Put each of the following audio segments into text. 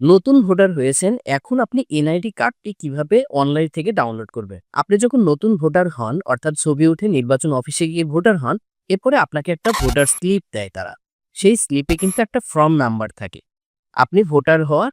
নতুন ভোটার হয়েছেন, এখন আপনি এনআইডি কার্ডটি কীভাবে অনলাইন থেকে ডাউনলোড করবেন? আপনি যখন নতুন ভোটার হন, অর্থাৎ ছবি উঠে নির্বাচন অফিসে গিয়ে ভোটার হন, এরপরে আপনাকে একটা ভোটার স্লিপ দেয় তারা। সেই স্লিপে কিন্তু একটা ফর্ম নাম্বার থাকে। আপনি ভোটার হওয়ার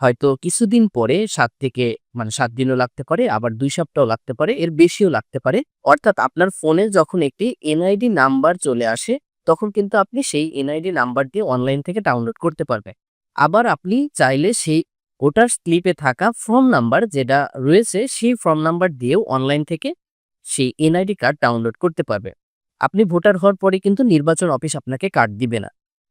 হয়তো কিছুদিন পরে সাত থেকে মানে সাত দিনও লাগতে পারে, আবার দুই সপ্তাহ লাগতে পারে, এর বেশিও লাগতে পারে। অর্থাৎ আপনার ফোনে যখন একটি এনআইডি নাম্বার চলে আসে, তখন কিন্তু আপনি সেই এনআইডি নাম্বার দিয়ে অনলাইন থেকে ডাউনলোড করতে পারবেন। আবার আপনি চাইলে সেই ভোটার স্লিপে থাকা ফর্ম নাম্বার যেটা রয়েছে সেই ফর্ম নাম্বার দিয়েও অনলাইন থেকে সেই এনআইডি কার্ড ডাউনলোড করতে পারবে। আপনি ভোটার হওয়ার পরে কিন্তু নির্বাচন অফিস আপনাকে কার্ড দিবে না।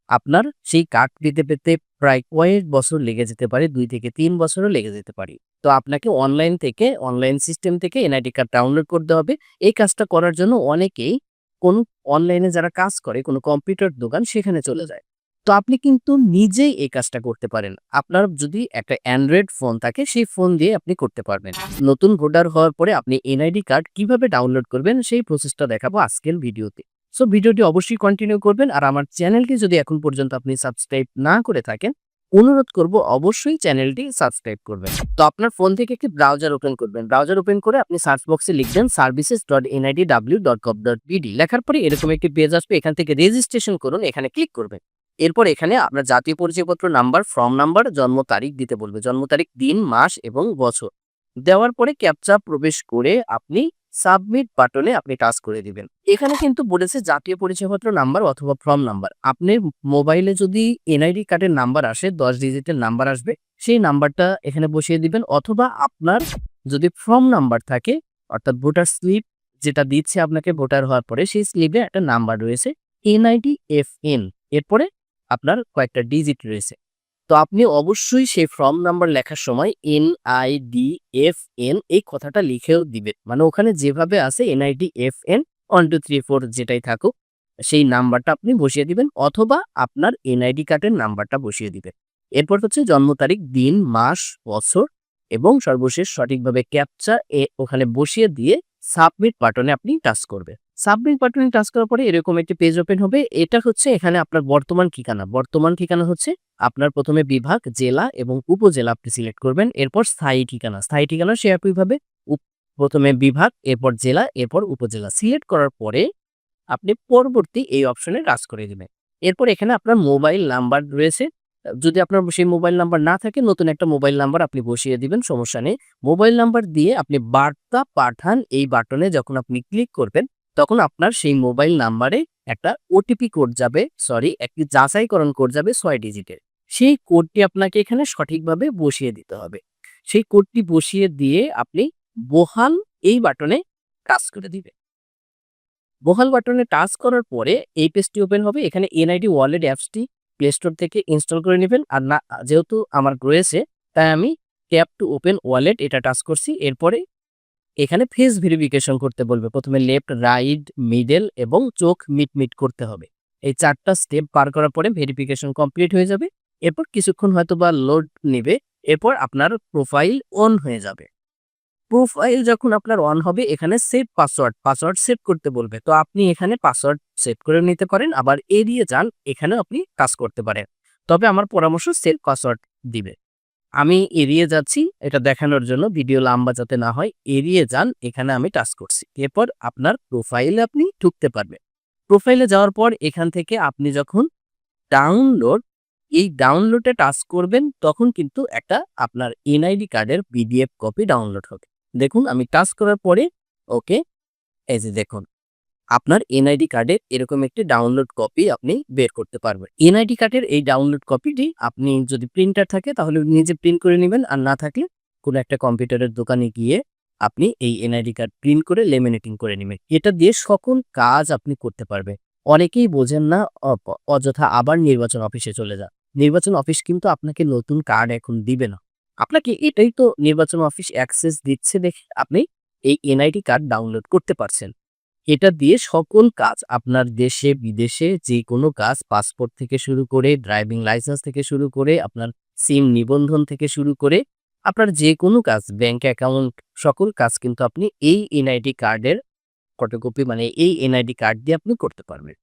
আপনার সেই কার্ড দিতে পেতে প্রায় কয়েক বছর লেগে যেতে পারে, দুই থেকে তিন বছরও লেগে যেতে পারে। তো আপনাকে অনলাইন থেকে, অনলাইন সিস্টেম থেকে এনআইডি কার্ড ডাউনলোড করতে হবে। এই কাজটা করার জন্য অনেকেই কোন অনলাইনে যারা কাজ করে, কোনো কম্পিউটার দোকান সেখানে চলে যায়। তো আপনি কিন্তু নিজেই এই কাজটা করতে পারেন। আপনার যদি একটা অ্যান্ড্রয়েড ফোন থাকে, সেই ফোন দিয়ে আপনি করতে পারবেন। নতুন ভোটার হওয়ার পরে আপনি এনআইডি কার্ড কীভাবে ডাউনলোড করবেন, সেই প্রসেসটা দেখাবো আজকের ভিডিওতে। সো ভিডিওটি অবশ্যই কন্টিনিউ করবেন আর আমার চ্যানেলটি যদি এখন পর্যন্ত আপনি সাবস্ক্রাইব না করে থাকেন, অনুরোধ করব অবশ্যই চ্যানেলটি সাবস্ক্রাইব করবেন। তো আপনার ফোন থেকে একটি ব্রাউজার ওপেন করবেন। ব্রাউজার ওপেন করে আপনি সার্চ বক্সে লিখবেন services dot NID W dot gov dot BD লেখার পরে এরকম একটি পেজ আসবে, এখান থেকে রেজিস্ট্রেশন করুন, এখানে ক্লিক করবেন। এরপর এখানে আপনার জাতীয় পরিচয়পত্র নাম্বার ফর্ম নাম্বার জন্ম তারিখ দিতে বলবে। জন্ম তারিখ দিন, মাস এবং বছর। দেওয়ার পরে ক্যাপচা প্রবেশ করে আপনি সাবমিট বাটনে আপনি টাচ করে দিবেন। এখানে কিন্তু বলেছে জাতীয় পরিচয়পত্র নাম্বার অথবা ফর্ম নাম্বার আপনার মোবাইলে যদি এনআইডি কার্ডের নাম্বার আসে, দশ ডিজিটের নাম্বার আসবে, সেই নাম্বারটা এখানে বসিয়ে দিবেন। অথবা আপনার যদি ফর্ম নাম্বার থাকে, অর্থাৎ ভোটার স্লিপ যেটা দিচ্ছে আপনাকে ভোটার হওয়ার পরে, সেই স্লিপে একটা নাম্বার রয়েছে এনআইডি এফ এন এরপরে আপনার কয়েকটা ডিজিট রয়েছে। তো আপনি অবশ্যই সেই ফর্ম নাম্বার লেখার সময় N I D F N এই কথাটা লিখেও দিবেন। মানে ওখানে যেভাবে আছে NID F N one two three four যেটাই থাকুক, সেই নাম্বারটা আপনি বসিয়ে দিবেন অথবা আপনার এনআইডি কার্ডের নাম্বারটা বসিয়ে দিবেন। এরপর হচ্ছে জন্ম তারিখ, দিন, মাস, বছর এবং সর্বশেষ সঠিকভাবে ক্যাপচা এ ওখানে বসিয়ে দিয়ে সাবমিট বাটনে আপনি টাচ করবেন। সাবমিট বাটনে টাচ করার পরে এরকম একটি পেজ ওপেন হবে। এটা হচ্ছে এখানে আপনার বর্তমান ঠিকানা। বর্তমান ঠিকানা হচ্ছে আপনার প্রথমে বিভাগ, জেলা এবং উপজেলা আপনি সিলেক্ট করবেন। এরপর স্থায়ী ঠিকানা। স্থায়ী ঠিকানা সে একইভাবে প্রথমে বিভাগ, এরপর জেলা, এরপর উপজেলা। সিলেক্ট করার পরে আপনি পরবর্তী এই অপশনে টাচ করে দেবেন। এরপর এখানে আপনার মোবাইল নাম্বার রয়েছে। যদি আপনার সেই মোবাইল নাম্বার না থাকে, নতুন একটা মোবাইল নাম্বার আপনি বসিয়ে দিবেন, সমস্যা নেই। মোবাইল নাম্বার দিয়ে আপনি বার্তা পাঠান এই বাটনে যখন আপনি ক্লিক করবেন তখন আপনার সেই মোবাইল নাম্বারে একটা ওটিপি কোড যাবে সরি একটি যাচাইকরণ কোড যাবে ছয় ডিজিটের সেই কোডটি আপনাকে এখানে সঠিকভাবে বসিয়ে দিতে হবে। সেই কোডটি বসিয়ে দিয়ে আপনি বহাল এই বাটনে কাজ করে দিবে বহাল বাটনে টাচ করার পরে এই পেজটি ওপেন হবে। এখানে এনআইডি ওয়ালেট অ্যাপসটি প্লে স্টোর থেকে ইনস্টল করে নেবেন। আর না, যেহেতু আমার রয়েছে, তাই আমি ট্যাপ টু ওপেন ওয়ালেট এটা টাচ করছি। এরপরে এখানে ফেস ভেরিফিকেশন করতে বলবে। প্রথমে লেফট, রাইট, মিডল এবং চোখ মিট মিট করতে হবে। এই চারটা স্টেপ পার করার পরে ভেরিফিকেশন কমপ্লিট হয়ে যাবে। এরপর কিছুক্ষণ হয়তো বা লোড নেবে। এরপর আপনার প্রোফাইল অন হয়ে যাবে। প্রোফাইল যখন আপনার অন হবে, এখানে সেভ পাসওয়ার্ড পাসওয়ার্ড সেভ করতে বলবে। তো আপনি এখানে পাসওয়ার্ড সেভ করে নিতে পারেন, আবার এড়িয়ে যান এখানে আপনি কাজ করতে পারেন। তবে আমার পরামর্শ সেভ পাসওয়ার্ড দিবে। আমি এড়িয়ে যাচ্ছি এটা দেখানোর জন্য, ভিডিও লম্বা যাতে না হয়, এড়িয়ে যান, এখানে আমি টাচ করছি। এরপর আপনার প্রোফাইলে আপনি ঢুকতে পারবেন। প্রোফাইলে যাওয়ার পর এখান থেকে আপনি যখন ডাউনলোড এই ডাউনলোডে টাচ করবেন, তখন কিন্তু একটা আপনার এনআইডি কার্ডের পিডিএফ কপি ডাউনলোড হবে। দেখুন, আমি টাচ করার পরে ওকে এই যে দেখুন। আপনার এনআইডি কার্ডের এরকম একটি ডাউনলোড কপি আপনি বের করতে পারবেন। এনআইডি কার্ডের এই ডাউনলোড কপিটি আপনি যদি প্রিন্টার থাকে, তাহলে নিজে প্রিন্ট করে নেবেন। আর না থাকলে কোনো একটা কম্পিউটারের দোকানে গিয়ে আপনি এই এনআইডি কার্ড প্রিন্ট করে লেমিনেটিং করে নেবেন। এটা দিয়ে সকল কাজ আপনি করতে পারবেন। অনেকেই বোঝেন না অযথা আবার নির্বাচন অফিসে চলে যান। নির্বাচন অফিস কিন্তু আপনাকে নতুন কার্ড এখন দিবে না। আপনাকে এটাই তো নির্বাচন অফিস অ্যাক্সেস দিচ্ছে দেখে আপনি এই এনআইডি কার্ড ডাউনলোড করতে পারছেন। এটা দিয়ে সকল কাজ আপনার দেশে, বিদেশে যে কোনো কাজ পাসপোর্ট থেকে শুরু করে ড্রাইভিং লাইসেন্স থেকে শুরু করে, আপনার সিম নিবন্ধন থেকে শুরু করে, আপনার যে কোনো কাজ ব্যাংক অ্যাকাউন্ট সকল কাজ কিন্তু আপনি এই এনআইডি কার্ডের ফটোকপি মানে এই এনআইডি কার্ড দিয়ে আপনি করতে পারবেন।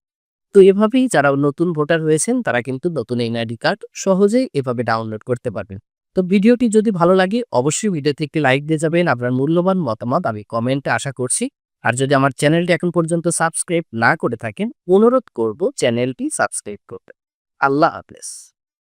তো এভাবেই যারা নতুন ভোটার হয়েছেন, তারা কিন্তু নতুন এনআইডি কার্ড সহজেই এভাবে ডাউনলোড করতে পারবেন। তো ভিডিওটি যদি ভালো লাগে, অবশ্যই ভিডিওতে একটি লাইক দিয়ে যাবেন। আপনার মূল্যবান মতামত আমি কমেন্টে আশা করছি। আর যদি আমার চ্যানেলটি এখন পর্যন্ত সাবস্ক্রাইব না করে থাকেন, অনুরোধ করব চ্যানেলটি সাবস্ক্রাইব করতে। আল্লাহ হাফেজ।